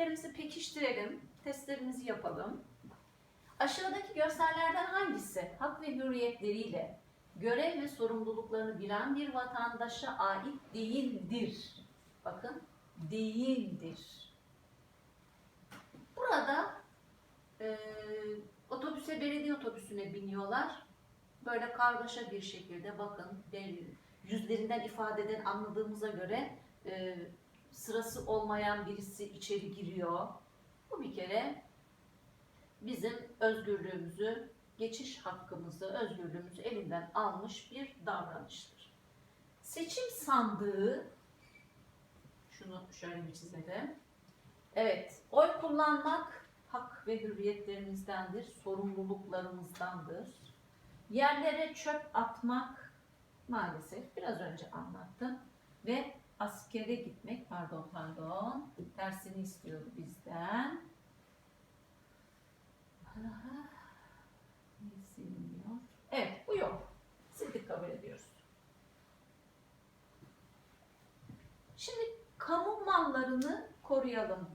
grafiklerimizi pekiştirelim. Testlerimizi yapalım. Aşağıdaki görsellerden hangisi hak ve hürriyetleriyle görev ve sorumluluklarını bilen bir vatandaşa ait değildir? Bakın, değildir. Burada e, otobüse, belediye otobüsüne biniyorlar. Böyle kargaşa bir şekilde bakın yüzlerinden ifadeden anladığımıza göre e, sırası olmayan birisi içeri giriyor. Bu bir kere bizim özgürlüğümüzü, geçiş hakkımızı, özgürlüğümüzü elinden almış bir davranıştır. Seçim sandığı, şunu şöyle bir çizelim. Evet, oy kullanmak hak ve hürriyetlerimizdendir, sorumluluklarımızdandır. Yerlere çöp atmak maalesef biraz önce anlattım ve askere gitmek pardon pardon tersini istiyordu bizden. Silinmiyor? Evet bu yok. Sildik kabul ediyoruz. Şimdi kamu mallarını koruyalım.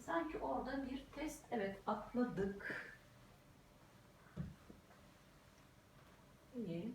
Sanki orada bir test evet atladık. İyi.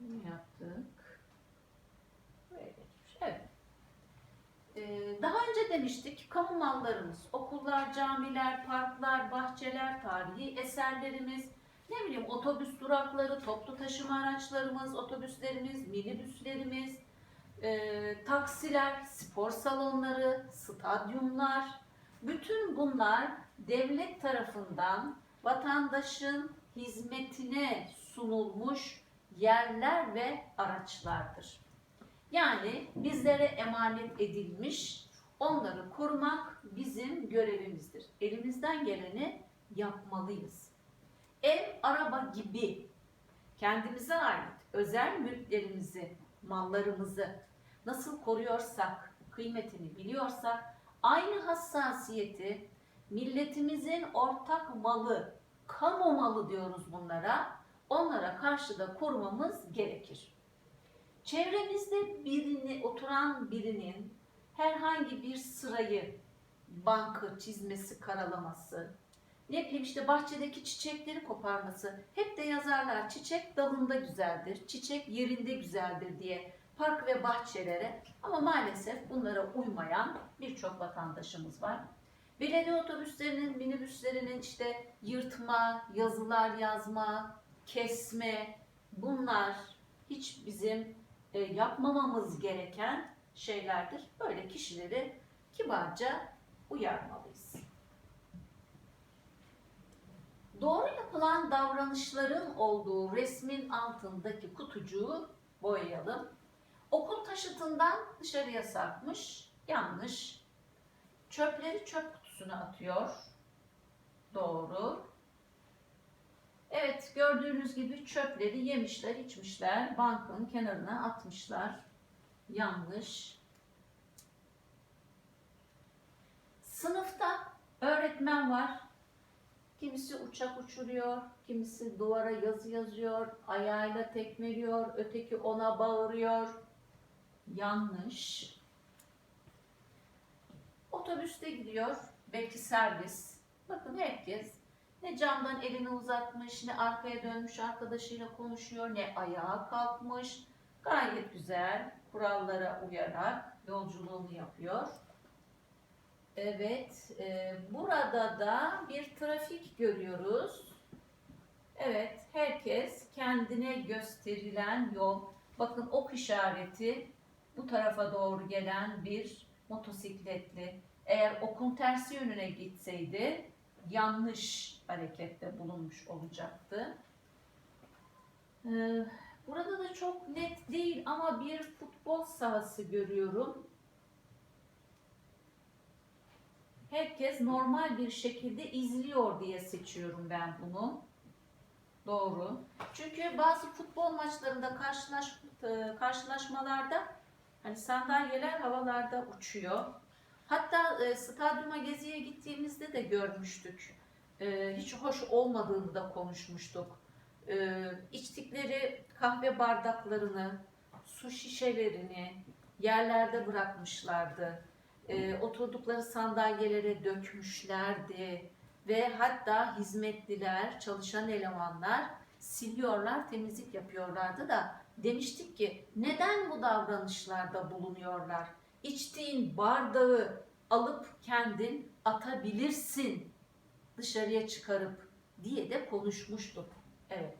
Ne yaptık? Böyle geçmiş. Evet. Ee, daha önce demiştik kamu mallarımız, okullar, camiler, parklar, bahçeler, tarihi eserlerimiz, ne bileyim otobüs durakları, toplu taşıma araçlarımız, otobüslerimiz, minibüslerimiz, e, taksiler, spor salonları, stadyumlar, bütün bunlar devlet tarafından vatandaşın hizmetine sunulmuş yerler ve araçlardır. Yani bizlere emanet edilmiş, onları korumak bizim görevimizdir. Elimizden geleni yapmalıyız. Ev, araba gibi kendimize ait özel mülklerimizi, mallarımızı nasıl koruyorsak, kıymetini biliyorsak, aynı hassasiyeti milletimizin ortak malı, kamu malı diyoruz bunlara, onlara karşı da korumamız gerekir. Çevremizde birini, oturan birinin herhangi bir sırayı, bankı çizmesi, karalaması, ne bileyim işte bahçedeki çiçekleri koparması, hep de yazarlar çiçek dalında güzeldir, çiçek yerinde güzeldir diye park ve bahçelere ama maalesef bunlara uymayan birçok vatandaşımız var. Belediye otobüslerinin, minibüslerinin işte yırtma, yazılar yazma, kesme bunlar hiç bizim e, yapmamamız gereken şeylerdir. Böyle kişileri kibarca uyarmalıyız. Doğru yapılan davranışların olduğu resmin altındaki kutucuğu boyayalım. Okul taşıtından dışarıya sarkmış. Yanlış. Çöpleri çöp kutusuna atıyor. Doğru. Evet gördüğünüz gibi çöpleri yemişler, içmişler. Bankın kenarına atmışlar. Yanlış. Sınıfta öğretmen var. Kimisi uçak uçuruyor, kimisi duvara yazı yazıyor, ayağıyla tekmeliyor, öteki ona bağırıyor. Yanlış. Otobüste gidiyor, belki servis. Bakın herkes ne camdan elini uzatmış, ne arkaya dönmüş arkadaşıyla konuşuyor, ne ayağa kalkmış. Gayet güzel, kurallara uyarak yolculuğunu yapıyor. Evet, e, burada da bir trafik görüyoruz. Evet, herkes kendine gösterilen yol. Bakın ok işareti bu tarafa doğru gelen bir motosikletli. Eğer okun tersi yönüne gitseydi yanlış harekette bulunmuş olacaktı. Ee, burada da çok net değil ama bir futbol sahası görüyorum. Herkes normal bir şekilde izliyor diye seçiyorum ben bunu. Doğru. Çünkü bazı futbol maçlarında karşılaş, e, karşılaşmalarda hani sandalyeler havalarda uçuyor. Hatta e, stadyuma geziye gittiğimizde de görmüştük. E, hiç hoş olmadığını da konuşmuştuk. E, içtikleri kahve bardaklarını, su şişelerini yerlerde bırakmışlardı. e, oturdukları sandalyelere dökmüşlerdi ve hatta hizmetliler, çalışan elemanlar siliyorlar, temizlik yapıyorlardı da demiştik ki neden bu davranışlarda bulunuyorlar? İçtiğin bardağı alıp kendin atabilirsin dışarıya çıkarıp diye de konuşmuştuk. Evet.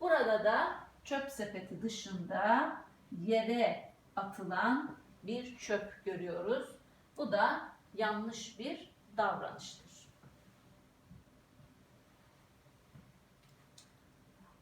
Burada da çöp sepeti dışında yere atılan bir çöp görüyoruz. Bu da yanlış bir davranıştır.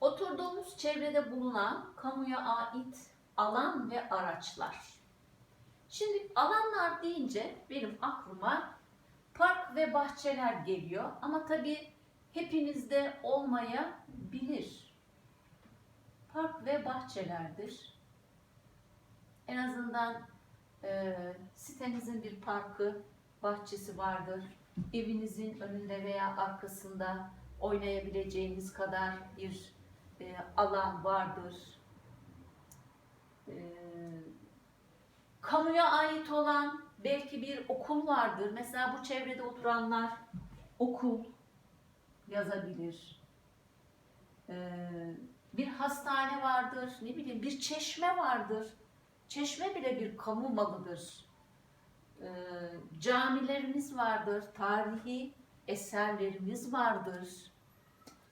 Oturduğumuz çevrede bulunan kamuya ait alan ve araçlar. Şimdi alanlar deyince benim aklıma park ve bahçeler geliyor ama tabii hepinizde olmayabilir. Park ve bahçelerdir. En azından e, sitenizin bir parkı, bahçesi vardır. Evinizin önünde veya arkasında oynayabileceğiniz kadar bir e, alan vardır. E, kamuya ait olan belki bir okul vardır. Mesela bu çevrede oturanlar okul yazabilir. E, bir hastane vardır, ne bileyim bir çeşme vardır. Çeşme bile bir kamu malıdır. E, camilerimiz vardır, tarihi eserlerimiz vardır.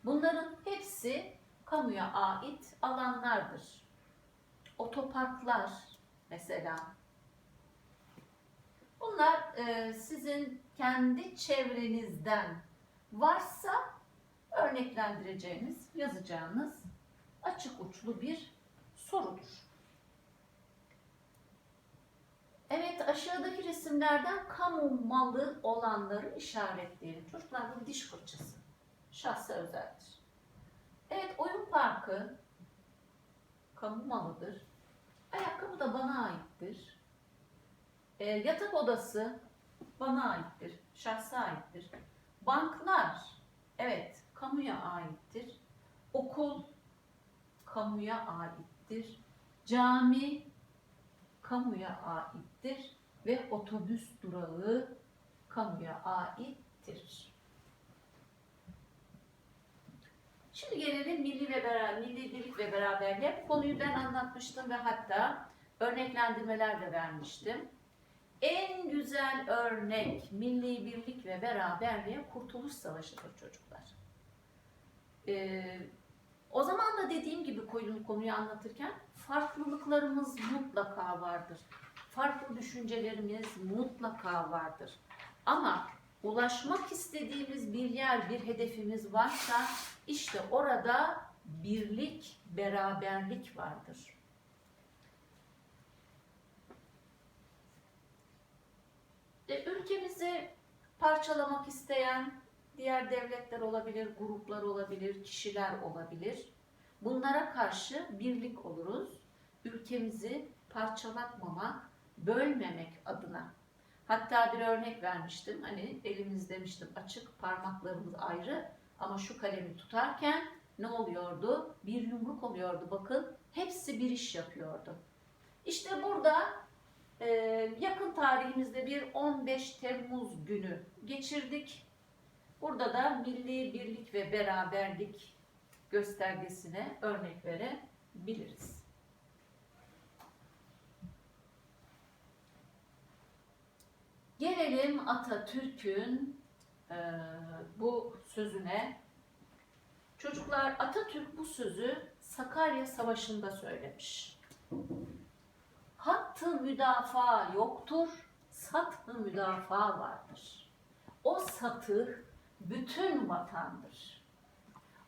Bunların hepsi kamuya ait alanlardır. Otoparklar mesela. Bunlar e, sizin kendi çevrenizden varsa örneklendireceğiniz, yazacağınız açık uçlu bir sorudur. Evet aşağıdaki resimlerden kamu malı olanları işaretleyelim. Çocuklar bu diş fırçası. Şahsa özeldir. Evet oyun parkı kamu malıdır. Ayakkabı da bana aittir. E, yatak odası bana aittir. Şahsa aittir. Banklar evet kamuya aittir. Okul kamuya aittir. Cami kamuya aittir ve otobüs durağı kamuya aittir. Şimdi gelelim milli ve beraber, milli birlik ve beraberliğe. Bu konuyu ben anlatmıştım ve hatta örneklendirmeler de vermiştim. En güzel örnek milli birlik ve beraberliğe Kurtuluş Savaşı'dır çocuklar. Ee, o zaman da dediğim gibi konuyu anlatırken farklılıklarımız mutlaka vardır. Farklı düşüncelerimiz mutlaka vardır. Ama ulaşmak istediğimiz bir yer, bir hedefimiz varsa işte orada birlik, beraberlik vardır. E, ülkemizi parçalamak isteyen diğer devletler olabilir, gruplar olabilir, kişiler olabilir. Bunlara karşı birlik oluruz. Ülkemizi parçalatmamak, bölmemek adına. Hatta bir örnek vermiştim. Hani elimiz demiştim açık, parmaklarımız ayrı. Ama şu kalemi tutarken ne oluyordu? Bir yumruk oluyordu. Bakın hepsi bir iş yapıyordu. İşte burada e, yakın tarihimizde bir 15 Temmuz günü geçirdik. Burada da milli birlik ve beraberlik göstergesine örnek verebiliriz. Gelelim Atatürk'ün e, bu sözüne. Çocuklar Atatürk bu sözü Sakarya Savaşı'nda söylemiş. Hattı müdafaa yoktur, satı müdafaa vardır. O satı bütün vatandır.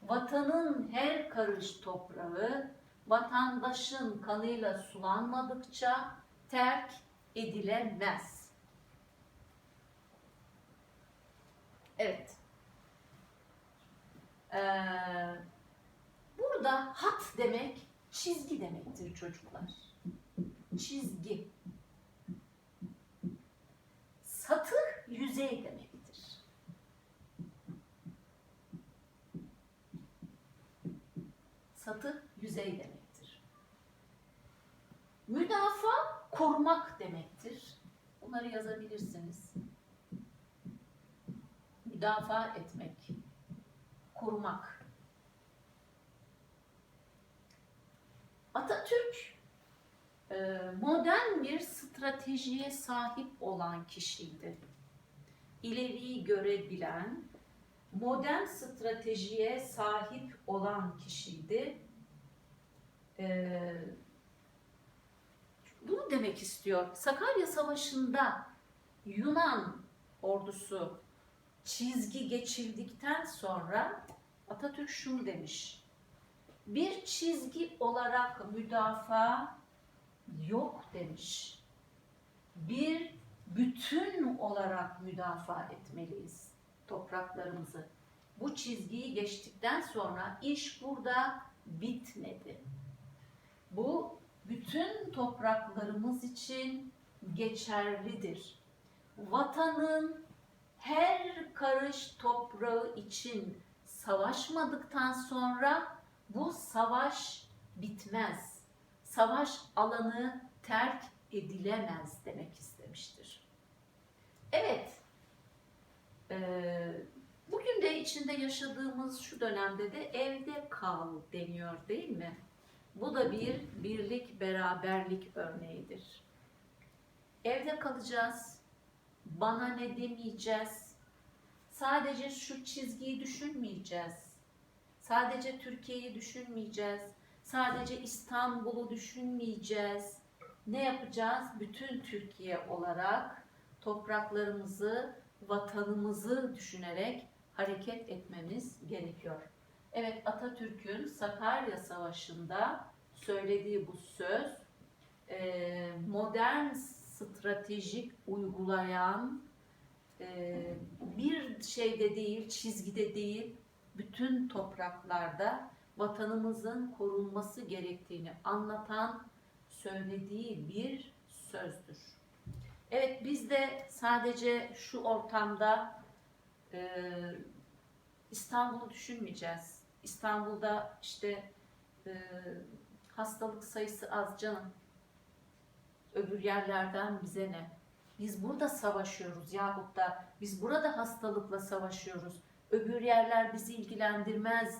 Vatanın her karış toprağı vatandaşın kanıyla sulanmadıkça terk edilemez. Evet. Ee, burada hat demek çizgi demektir çocuklar. Çizgi. Satı yüzey demektir. Satı yüzey demektir. Müdafaa korumak demektir. Bunları yazabilirsiniz. Müdafaa etmek, korumak. Atatürk modern bir stratejiye sahip olan kişiydi. İleriyi görebilen, modern stratejiye sahip olan kişiydi. Ee, bunu demek istiyor. Sakarya Savaşı'nda Yunan ordusu çizgi geçildikten sonra Atatürk şunu demiş. Bir çizgi olarak müdafaa yok demiş. Bir bütün olarak müdafaa etmeliyiz topraklarımızı. Bu çizgiyi geçtikten sonra iş burada bitmedi. Bu bütün topraklarımız için geçerlidir. Vatanın her karış toprağı için savaşmadıktan sonra bu savaş bitmez. Savaş alanı terk edilemez demek istemiştir. Evet, ee, bugün de içinde yaşadığımız şu dönemde de evde kal deniyor değil mi? Bu da bir birlik, beraberlik örneğidir. Evde kalacağız, bana ne demeyeceğiz, sadece şu çizgiyi düşünmeyeceğiz, sadece Türkiye'yi düşünmeyeceğiz, sadece İstanbul'u düşünmeyeceğiz. Ne yapacağız? Bütün Türkiye olarak topraklarımızı, vatanımızı düşünerek hareket etmemiz gerekiyor. Evet Atatürk'ün Sakarya Savaşı'nda söylediği bu söz e, modern stratejik uygulayan e, bir şeyde değil, çizgide değil, bütün topraklarda vatanımızın korunması gerektiğini anlatan söylediği bir sözdür. Evet biz de sadece şu ortamda e, İstanbul'u düşünmeyeceğiz. İstanbul'da işte e, hastalık sayısı az canım. Öbür yerlerden bize ne? Biz burada savaşıyoruz yahut da biz burada hastalıkla savaşıyoruz. Öbür yerler bizi ilgilendirmez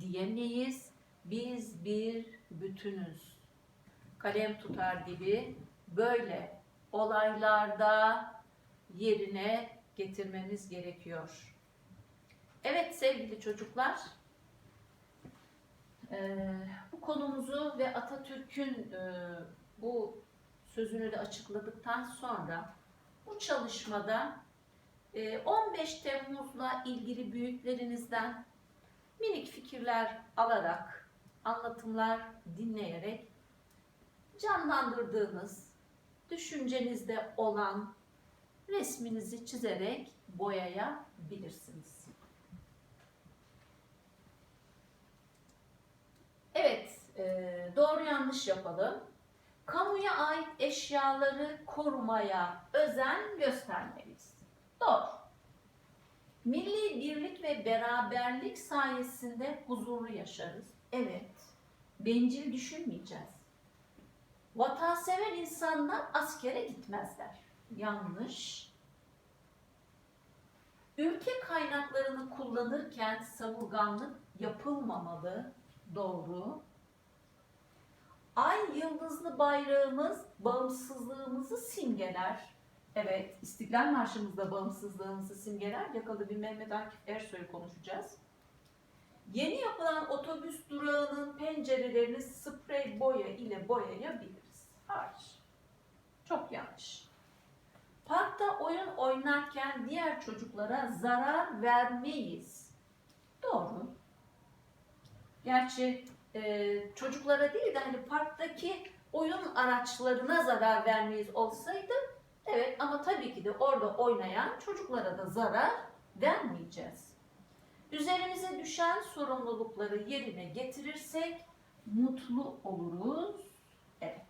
diyemeyiz. Biz bir bütünüz. Kalem tutar gibi böyle olaylarda yerine getirmemiz gerekiyor. Evet sevgili çocuklar, e, bu konumuzu ve Atatürk'ün e, bu sözünü de açıkladıktan sonra bu çalışmada e, 15 Temmuz'la ilgili büyüklerinizden minik fikirler alarak, anlatımlar dinleyerek canlandırdığınız, düşüncenizde olan resminizi çizerek boyayabilirsiniz. Evet, e, doğru yanlış yapalım. Kamuya ait eşyaları korumaya özen göstermeliyiz. Doğru. Milli birlik ve beraberlik sayesinde huzurlu yaşarız. Evet. Bencil düşünmeyeceğiz. Vatansever insanlar askere gitmezler. Yanlış. Ülke kaynaklarını kullanırken savurganlık yapılmamalı. Doğru. Ay yıldızlı bayrağımız bağımsızlığımızı simgeler. Evet, İstiklal Marşımızda bağımsızlığımızı simgeler. Yakalı bir Mehmet Akif Ersoy'u konuşacağız. Yeni yapılan otobüs durağının pencerelerini sprey boya ile boyayabiliriz. Hayır. Çok yanlış. Parkta oyun oynarken diğer çocuklara zarar vermeyiz. Doğru. Gerçi e, çocuklara değil de hani parktaki oyun araçlarına zarar vermeyiz olsaydı evet ama tabii ki de orada oynayan çocuklara da zarar vermeyeceğiz. Üzerimize düşen sorumlulukları yerine getirirsek mutlu oluruz. Evet.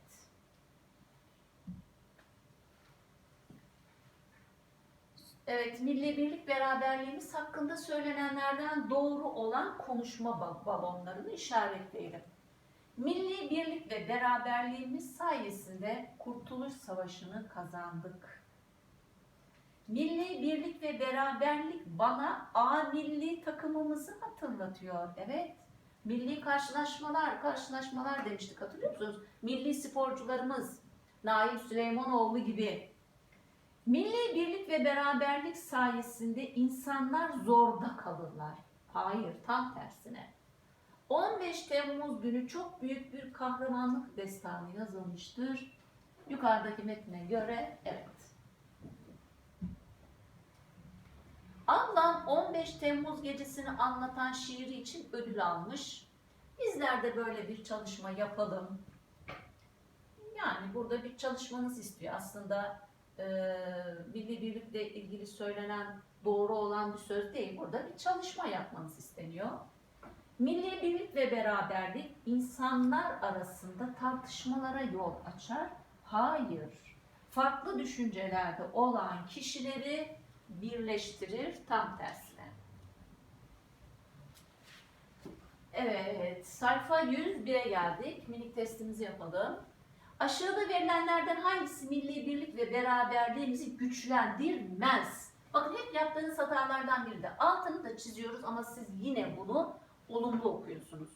Evet, milli birlik beraberliğimiz hakkında söylenenlerden doğru olan konuşma balonlarını işaretleyelim. Milli birlik ve beraberliğimiz sayesinde Kurtuluş Savaşı'nı kazandık Milli birlik ve beraberlik bana A milli takımımızı hatırlatıyor. Evet. Milli karşılaşmalar, karşılaşmalar demiştik hatırlıyor musunuz? Milli sporcularımız, Naim Süleymanoğlu gibi. Milli birlik ve beraberlik sayesinde insanlar zorda kalırlar. Hayır, tam tersine. 15 Temmuz günü çok büyük bir kahramanlık destanı yazılmıştır. Yukarıdaki metne göre evet. Ablam 15 Temmuz gecesini anlatan şiiri için ödül almış. Bizler de böyle bir çalışma yapalım. Yani burada bir çalışmanız istiyor. Aslında e, milli birlikle ilgili söylenen doğru olan bir söz değil. Burada bir çalışma yapmanız isteniyor. Milli birlik ve beraberlik insanlar arasında tartışmalara yol açar. Hayır. Farklı düşüncelerde olan kişileri birleştirir tam tersine. Evet, sayfa 101'e geldik. Minik testimizi yapalım. Aşağıda verilenlerden hangisi milli birlik ve beraberliğimizi güçlendirmez? Bakın hep yaptığınız hatalardan biri de. Altını da çiziyoruz ama siz yine bunu olumlu okuyorsunuz.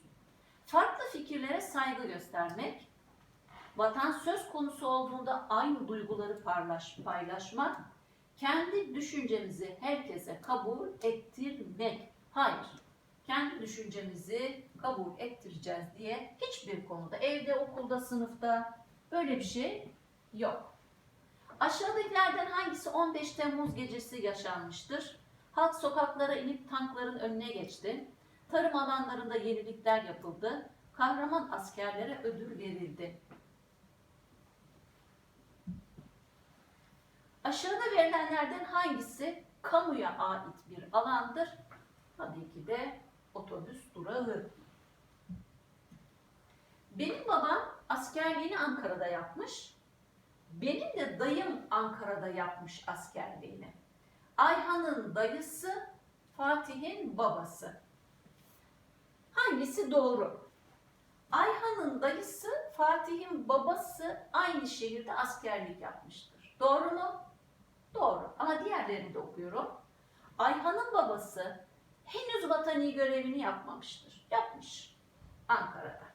Farklı fikirlere saygı göstermek, vatan söz konusu olduğunda aynı duyguları paylaş, paylaşmak, kendi düşüncemizi herkese kabul ettirmek. Hayır, kendi düşüncemizi kabul ettireceğiz diye hiçbir konuda, evde, okulda, sınıfta böyle bir şey yok. Aşağıdakilerden hangisi 15 Temmuz gecesi yaşanmıştır? Halk sokaklara inip tankların önüne geçti. Tarım alanlarında yenilikler yapıldı. Kahraman askerlere ödül verildi. Aşağıda verilenlerden hangisi kamuya ait bir alandır? Tabii ki de otobüs durağı. Benim babam askerliğini Ankara'da yapmış. Benim de dayım Ankara'da yapmış askerliğini. Ayhan'ın dayısı Fatih'in babası. Hangisi doğru? Ayhan'ın dayısı Fatih'in babası aynı şehirde askerlik yapmıştır. Doğru mu? Doğru. Ama diğerlerini de okuyorum. Ayhan'ın babası henüz vatani görevini yapmamıştır. Yapmış. Ankara'da.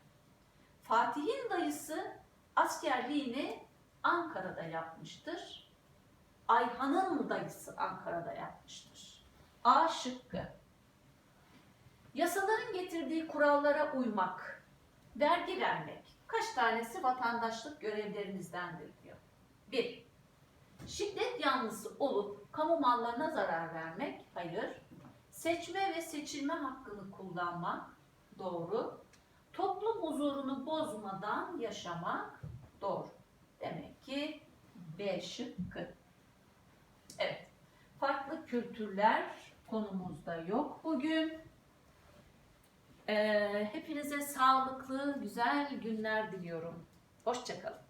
Fatih'in dayısı askerliğini Ankara'da yapmıştır. Ayhan'ın dayısı Ankara'da yapmıştır. A şıkkı. Yasaların getirdiği kurallara uymak, vergi vermek kaç tanesi vatandaşlık görevlerinizdendir diyor. 1. Şiddet yanlısı olup kamu mallarına zarar vermek, hayır. Seçme ve seçilme hakkını kullanmak, doğru. Toplum huzurunu bozmadan yaşamak, doğru. Demek ki B şıkkı. Evet. Farklı kültürler konumuzda yok bugün. Ee, hepinize sağlıklı, güzel günler diliyorum. Hoşçakalın.